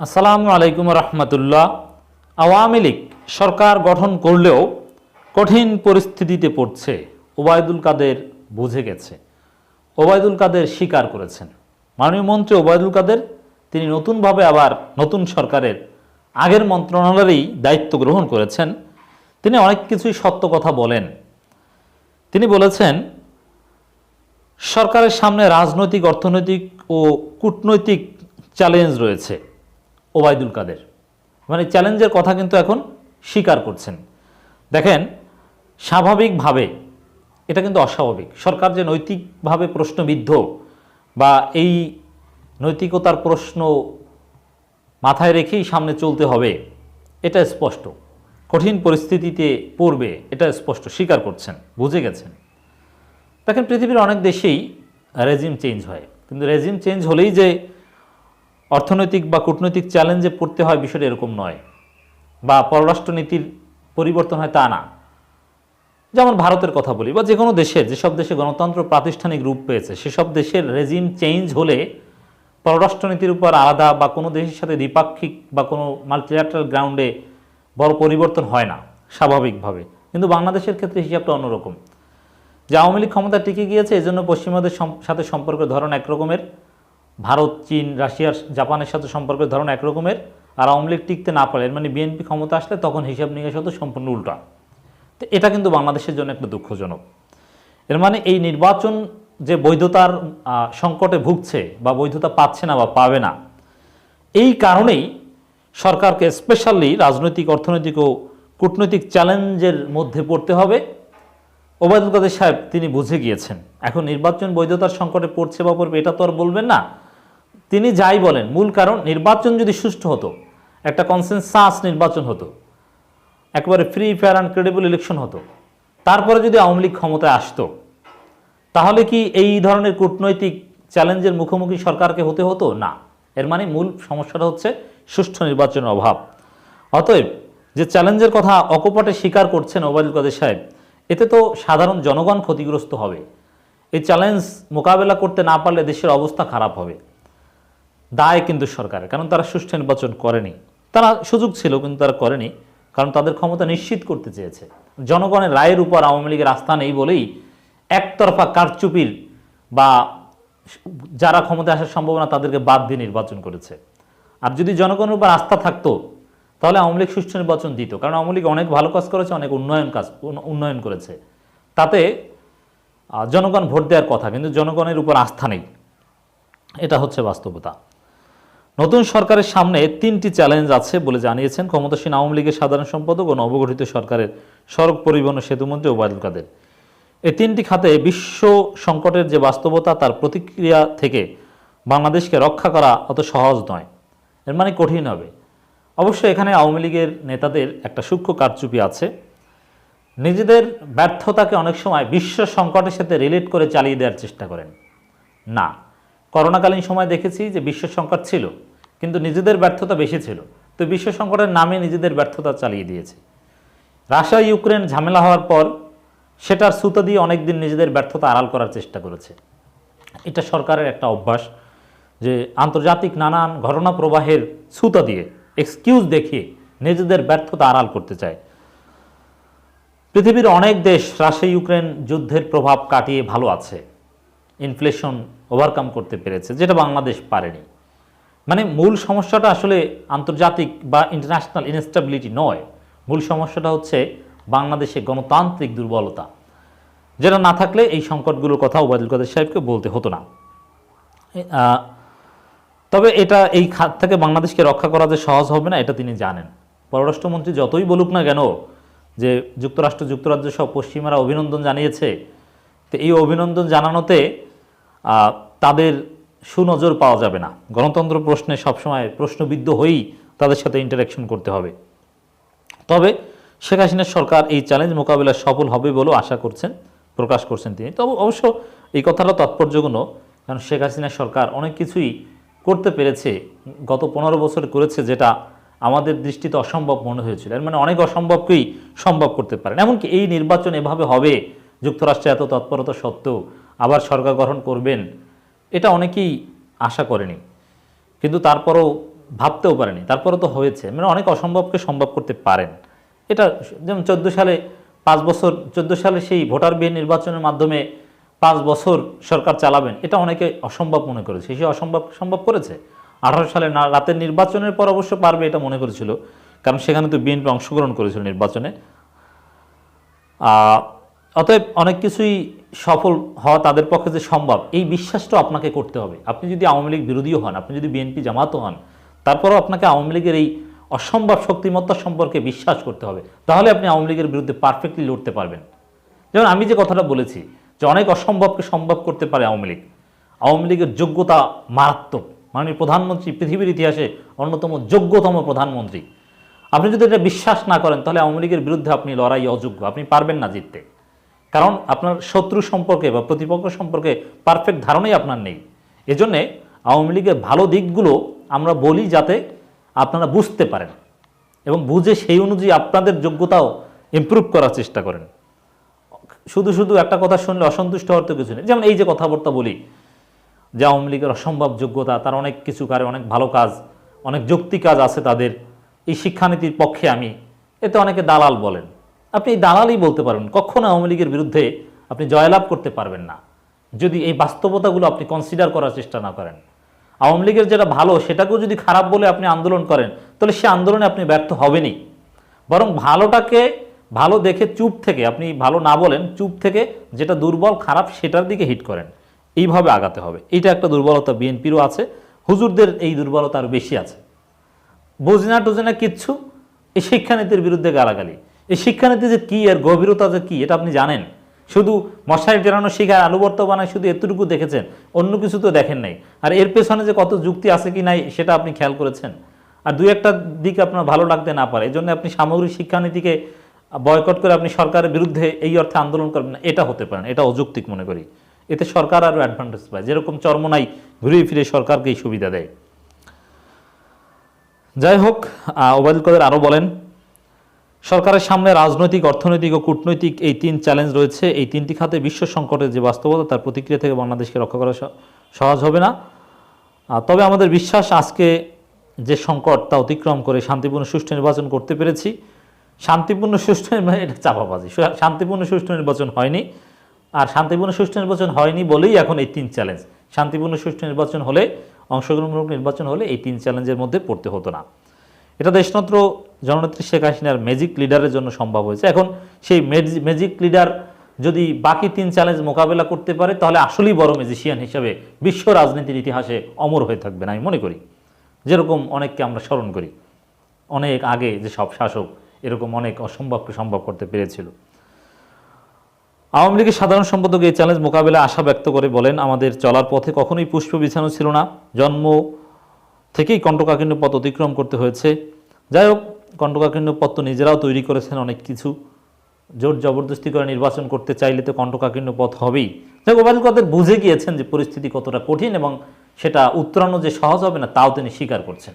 আসসালামু আলাইকুম রহমতুল্লাহ। আওয়ামী লীগ সরকার গঠন করলেও কঠিন পরিস্থিতিতে পড়ছে। ওবায়দুল কাদের বুঝে গেছে। ওবায়দুল কাদের স্বীকার করেছেন। মাননীয় মন্ত্রী ওবায়দুল কাদের, তিনি নতুনভাবে আবার নতুন সরকারের আগের মন্ত্রণালয়েরই দায়িত্ব গ্রহণ করেছেন। তিনি অনেক কিছুই সত্য কথা বলেন। তিনি বলেছেন, সরকারের সামনে রাজনৈতিক, অর্থনৈতিক ও কূটনৈতিক চ্যালেঞ্জ রয়েছে। ওবায়দুল কাদের। মানে চ্যালেঞ্জের কথা কিন্তু এখন স্বীকার করছেন। দেখেন, স্বাভাবিকভাবে এটা কিন্তু অস্বাভাবিক। সরকার যে নৈতিকভাবে প্রশ্নবিদ্ধ বা এই নৈতিকতার প্রশ্ন মাথায় রেখেই সামনে চলতে হবে, এটা স্পষ্ট। কঠিন পরিস্থিতিতে পড়বে, এটা স্পষ্ট। স্বীকার করছেন, বুঝে গেছেন। দেখেন, পৃথিবীর অনেক দেশেই রেজিম চেঞ্জ হয়। কিন্তু রেজিম চেঞ্জ হলেই যে অর্থনৈতিক বা কূটনৈতিক চ্যালেঞ্জে পড়তে হয় বিষয়টা এরকম নয়। বা পররাষ্ট্রনীতির পরিবর্তন হয় তা না। যেমন ভারতের কথা বলি বা যে কোনো দেশের, যেসব দেশে গণতন্ত্র প্রাতিষ্ঠানিক রূপ পেয়েছে, সেসব দেশের রেজিম চেঞ্জ হলে পররাষ্ট্রনীতির উপর আলাদা বা কোনো দেশের সাথে দ্বিপাক্ষিক বা কোনো মাল্টিল্যাটারাল গ্রাউন্ডে বড় পরিবর্তন হয় না, স্বাভাবিকভাবে। কিন্তু বাংলাদেশের ক্ষেত্রে হিসাবটা অন্যরকম। যে আওয়ামী লীগ ক্ষমতা টিকে গিয়েছে, এজন্য পশ্চিমাদের সাথে সম্পর্কের ধরন একরকমের। ভারত, চীন রাশিয়ার জাপানের সাথে সম্পর্কের ধরন একরকমের আর আওয়ামী লীগ টিকতে না পারে। মানে বিএনপি ক্ষমতা আসলে তখন হিসাব নিকাশ হতো সম্পূর্ণ উল্টা। তো এটা কিন্তু বাংলাদেশের জন্য একটা দুঃখজনক। এর মানে এই নির্বাচন যে বৈধতার সংকটে ভুগছে বা বৈধতা পাচ্ছে না বা পাবে না, এই কারণেই সরকারকে স্পেশালি রাজনৈতিক, অর্থনৈতিক ও কূটনৈতিক চ্যালেঞ্জের মধ্যে পড়তে হবে। ওবায়দুল কাদের সাহেব, তিনি বুঝে গিয়েছেন, এখন নির্বাচন বৈধতার সংকটে পড়ছে বা পড়বে, এটা তো আর বলবেন না। তিনি যাই বলেন, মূল কারণ নির্বাচন যদি সুষ্ঠু হতো, একটা কনসেনসাস নির্বাচন হতো, একবারে free fair and credible election হতো, তারপরে যদি আওয়ামী লীগ ক্ষমতায় আসতো, তাহলে কি এই ধরনের কূটনৈতিক চ্যালেঞ্জের মুখোমুখি সরকারকে হতে হতো? না। এর মানে মূল সমস্যাটা হচ্ছে সুষ্ঠু নির্বাচনের অভাব। অতএব যে চ্যালেঞ্জের কথা অকপটে স্বীকার করছেন ওবায়দুল কাদের সাহেব, এতে তো সাধারণ জনগণ ক্ষতিগ্রস্ত হবে। এই চ্যালেঞ্জ মোকাবেলা করতে না পারলে দেশের অবস্থা খারাপ হবে। দায় কিন্তু সরকারের, কারণ তারা সুষ্ঠু নির্বাচন করেনি। তারা সুযোগ ছিল, কিন্তু তারা করেনি, কারণ তাদের ক্ষমতা নিশ্চিত করতে চেয়েছে। জনগণের রায়ের উপর আওয়ামী লীগের আস্থা নেই বলেই একতরফা কারচুপির বা যারা ক্ষমতায় আসার সম্ভাবনা তাদেরকে বাদ দিয়ে নির্বাচন করেছে। আর যদি জনগণের উপর আস্থা থাকতো, তাহলে আওয়ামী লীগ সুষ্ঠু নির্বাচন দিত, কারণ আওয়ামী লীগ অনেক ভালো কাজ করেছে, অনেক উন্নয়ন কাজ উন্নয়ন করেছে। তাতে জনগণ ভোট দেওয়ার কথা, কিন্তু জনগণের উপর আস্থা নেই। এটা হচ্ছে বাস্তবতা। নতুন সরকারের সামনে তিনটি চ্যালেঞ্জ আছে বলে জানিয়েছেন ক্ষমতাসীন আওয়ামী লীগের সাধারণ সম্পাদক ও নবগঠিত সরকারের সড়ক পরিবহন ও সেতুমন্ত্রী ওবায়দুল কাদের। এই তিনটি খাতে বিশ্ব সংকটের যে বাস্তবতা, তার প্রতিক্রিয়া থেকে বাংলাদেশকে রক্ষা করা অত সহজ নয়। এর মানে কঠিন হবে। অবশ্য এখানে আওয়ামী লীগের নেতাদের একটা সূক্ষ্ম কারচুপি আছে। নিজেদের ব্যর্থতাকে অনেক সময় বিশ্ব সংকটের সাথে রিলেট করে চালিয়ে দেওয়ার চেষ্টা করেন। না। করোনাকালীন সময় দেখেছি যে বিশ্ব সংকট ছিল, কিন্তু নিজেদের ব্যর্থতা বেশি ছিল। তো বিশ্ব সংকটের নামে নিজেদের ব্যর্থতা চালিয়ে দিয়েছে। রাশিয়া, ইউক্রেন ঝামেলা হওয়ার পর সেটার সুতো দিয়ে অনেকদিন নিজেদের ব্যর্থতা আড়াল করার চেষ্টা করেছে। এটা সরকারের একটা অভ্যাস যে আন্তর্জাতিক নানান ঘটনা প্রবাহের সুতো দিয়ে এক্সকিউজ দেখিয়ে নিজেদের ব্যর্থতা আড়াল করতে চায়। পৃথিবীর অনেক দেশ রাশিয়া, ইউক্রেন যুদ্ধের প্রভাব কাটিয়ে ভালো আছে। ইনফ্লেশন ওভারকাম করতে পেরেছে, যেটা বাংলাদেশ পারেনি। মানে মূল সমস্যাটা আসলে আন্তর্জাতিক বা ইন্টারন্যাশনাল ইনস্টেবিলিটি নয়। মূল সমস্যাটা হচ্ছে বাংলাদেশে গণতান্ত্রিক দুর্বলতা, যেটা না থাকলে এই সংকটগুলোর কথা ওবায়দুল কাদের সাহেবকে বলতে হতো না। তবে এটা এই খাত থেকে বাংলাদেশকে রক্ষা করা যে সহজ হবে না, এটা তিনি জানেন। পররাষ্ট্রমন্ত্রী যতই বলুক না কেন যে যুক্তরাষ্ট্র, যুক্তরাজ্য সহ পশ্চিমারা অভিনন্দন জানিয়েছে তো এই অভিনন্দন জানানোতে তাদের সুনজর পাওয়া যাবে না। গণতন্ত্র প্রশ্নে সবসময় প্রশ্নবিদ্ধ হয়েই তাদের সাথে ইন্টারাকশন করতে হবে। তবে শেখ হাসিনার সরকার এই চ্যালেঞ্জ মোকাবিলায় সফল হবে বলেও আশা করছেন, প্রকাশ করছেন তিনি। তবে অবশ্য এই কথাটা তাৎপর্যপূর্ণ কারণ শেখ হাসিনার সরকার অনেক কিছুই করতে পেরেছে, গত পনেরো বছর করেছে যেটা আমাদের দৃষ্টিতে অসম্ভব মনে হয়েছিল। এর মানে অনেক অসম্ভবকেই সম্ভব করতে পারেন। এমনকি এই নির্বাচন এভাবে হবে যুক্তরাষ্ট্রে এত তৎপরতা সত্ত্বেও আবার সরকার গঠন করবেন, এটা অনেকেই আশা করেনি। কিন্তু তারপরও ভাবতেও পারেনি। তারপরও তো হয়েছে। মানে অনেক অসম্ভবকে সম্ভব করতে পারেন। এটা যেমন চোদ্দ সালে পাঁচ বছর, চোদ্দ সালে সেই ভোটার বিহীন নির্বাচনের মাধ্যমে পাঁচ বছর সরকার চালাবেন, এটা অনেকে অসম্ভব মনে করেছে। সেই অসম্ভব, সম্ভব করেছে? আঠারো সালে না, রাতের নির্বাচনের পর অবশ্য পারবে এটা মনে করেছিল। কারণ সেখানে তো বিএনপি অংশগ্রহণ করেছিল নির্বাচনে। অতএব অনেক কিছুই সফল হওয়া তাদের পক্ষে যে সম্ভব, এই বিশ্বাসটা আপনাকে করতে হবে। আপনি যদি আওয়ামী লীগ বিরোধীও হন, আপনি যদি বিএনপি জামাতও হন, তারপরেও আপনাকে আওয়ামী লীগের এই অসম্ভব শক্তিমত্তা সম্পর্কে বিশ্বাস করতে হবে। তাহলে আপনি আওয়ামী লীগের বিরুদ্ধে পারফেক্টলি লড়তে পারবেন। যেমন আমি যে কথাটা বলেছি, যে অনেক অসম্ভবকে সম্ভব করতে পারে আওয়ামী লীগ। আওয়ামী লীগের যোগ্যতা মারাত্মক। মাননীয় প্রধানমন্ত্রী পৃথিবীর ইতিহাসে অন্যতম যোগ্যতম প্রধানমন্ত্রী। আপনি যদি এটা বিশ্বাস না করেন, তাহলে আওয়ামী লীগের বিরুদ্ধে আপনি লড়াই অযোগ্য। আপনি পারবেন না জিততে। কারণ আপনার শত্রু সম্পর্কে বা প্রতিপক্ষ সম্পর্কে পারফেক্ট ধারণাই আপনার নেই। এজন্যে আওয়ামী লীগের ভালো দিকগুলো আমরা বলি যাতে আপনারা বুঝতে পারেন এবং বুঝে সেই অনুযায়ী আপনাদের যোগ্যতাও ইমপ্রুভ করার চেষ্টা করেন। শুধু শুধু একটা কথা শুনলে অসন্তুষ্ট হওয়ার তো কিছু নেই। যেমন এই যে কথাবার্তা বলি, যে আওয়ামী লীগের অসম্ভব যোগ্যতা, তার অনেক কিছু কারে অনেক ভালো কাজ, অনেক যৌক্তিক কাজ আছে তাদের। এই শিক্ষানীতির পক্ষে আমি, এতে অনেকে দালাল বলেন। আপনি দালালই বলতে পারবেন কখনো আওয়ামী লীগের বিরুদ্ধে আপনি জয়লাভ করতে পারবেন না। যদি এই বাস্তবতাগুলো আপনি কনসিডার করার চেষ্টা না করেন। আওয়ামী লীগের যেটা ভালো, সেটাকেও যদি খারাপ বলে আপনি আন্দোলন করেন, তাহলে সে আন্দোলনে আপনি ব্যর্থ হবেনই। বরং ভালোটাকে ভালো দেখে চুপ থেকে, আপনি ভালো না বলেন, চুপ থেকে যেটা দুর্বল, খারাপ, সেটার দিকে হিট করেন। এইভাবে আগাতে হবে। এটা একটা দুর্বলতা বিএনপিরও আছে, হুজুরদের এই দুর্বলতা আরও বেশি আছে। বুঝনা টুজনা কিচ্ছু, এই শিক্ষানীতির বিরুদ্ধে গালাগালি। এই শিক্ষানীতি যে কী, এর গভীরতা যে কী, এটা আপনি জানেন। শুধু মশাই টেরানো শিখার আলুবর্ত বানায়, শুধু এতটুকু দেখেছেন, অন্য কিছু তো দেখেন নাই। আর এর পেছনে যে কত যুক্তি আছে কি নাই, সেটা আপনি খেয়াল করেছেন। আর দুই একটা দিক আপনার ভালো লাগতে না পারে এই জন্য আপনি সামগ্রিক শিক্ষানীতিকে বয়কট করে আপনি সরকারের বিরুদ্ধে এই অর্থে আন্দোলন করবেন না, এটা হতে পারেন এটা অযৌক্তিক মনে করি। এতে সরকার আরও অ্যাডভান্টেজ পায়, যেরকম চরমনাই ঘুরে ফিরে সরকারকে এই সুবিধা দেয়। যাই হোক ওবায়দুল কাদের আরও বলেন সরকারের সামনে রাজনৈতিক, অর্থনৈতিক ও কূটনৈতিক এই তিন চ্যালেঞ্জ রয়েছে। এই তিনটি খাতে বিশ্ব সংকটের যে বাস্তবতা, তার প্রতিক্রিয়া থেকে বাংলাদেশকে রক্ষা করা সহজ হবে না। তবে আমাদের বিশ্বাস, আজকে যে সংকট, তা অতিক্রম করে শান্তিপূর্ণ, সুষ্ঠু নির্বাচন করতে পেরেছি। শান্তিপূর্ণ, সুষ্ঠু এটা চাপাবাজি। শান্তিপূর্ণ, সুষ্ঠু নির্বাচন হয়নি। আর শান্তিপূর্ণ, সুষ্ঠু নির্বাচন হয়নি বলেই এখন এই তিন চ্যালেঞ্জ। শান্তিপূর্ণ, সুষ্ঠু নির্বাচন হলে, অংশগ্রহণমূলক নির্বাচন হলে এই তিন চ্যালেঞ্জের মধ্যে পড়তে হতো না। এটা দেশনত্র জননেত্রী শেখ হাসিনার ম্যাজিক লিডারের জন্য সম্ভব হয়েছে। এখন সেই ম্যাজিক লিডার যদি বাকি তিন চ্যালেঞ্জ মোকাবেলা করতে পারে, তাহলে আসলেই বড় ম্যাজিশিয়ান হিসেবে বিশ্ব রাজনীতির ইতিহাসে অমর হয়ে থাকবেন আমি মনে করি। যেরকম অনেককে আমরা স্মরণ করি। অনেক আগে যে সব শাসক এরকম অনেক অসম্ভবকে সম্ভব করতে পেরেছিল। আওয়ামী লীগের সাধারণ সম্পাদক এই চ্যালেঞ্জ মোকাবেলায় আশা ব্যক্ত করে বলেন, আমাদের চলার পথে কখনোই পুষ্প বিছানো ছিল না। জন্ম থেকেই কণ্ঠকাকীর্ণ পথ অতিক্রম করতে হয়েছে। যাই হোক কণ্ঠকাকীর্ণ পথ তো নিজেরাও তৈরি করেছেন অনেক কিছু। জোর জবরদস্তি করে নির্বাচন করতে চাইলে তো কণ্ঠকাকীর্ণ পথ হবেই। যাই ওবায়দুল কাদের বুঝে গিয়েছেন যে পরিস্থিতি কতটা কঠিন এবং সেটা উত্তরানো যে সহজ হবে না, তাও তিনি স্বীকার করছেন।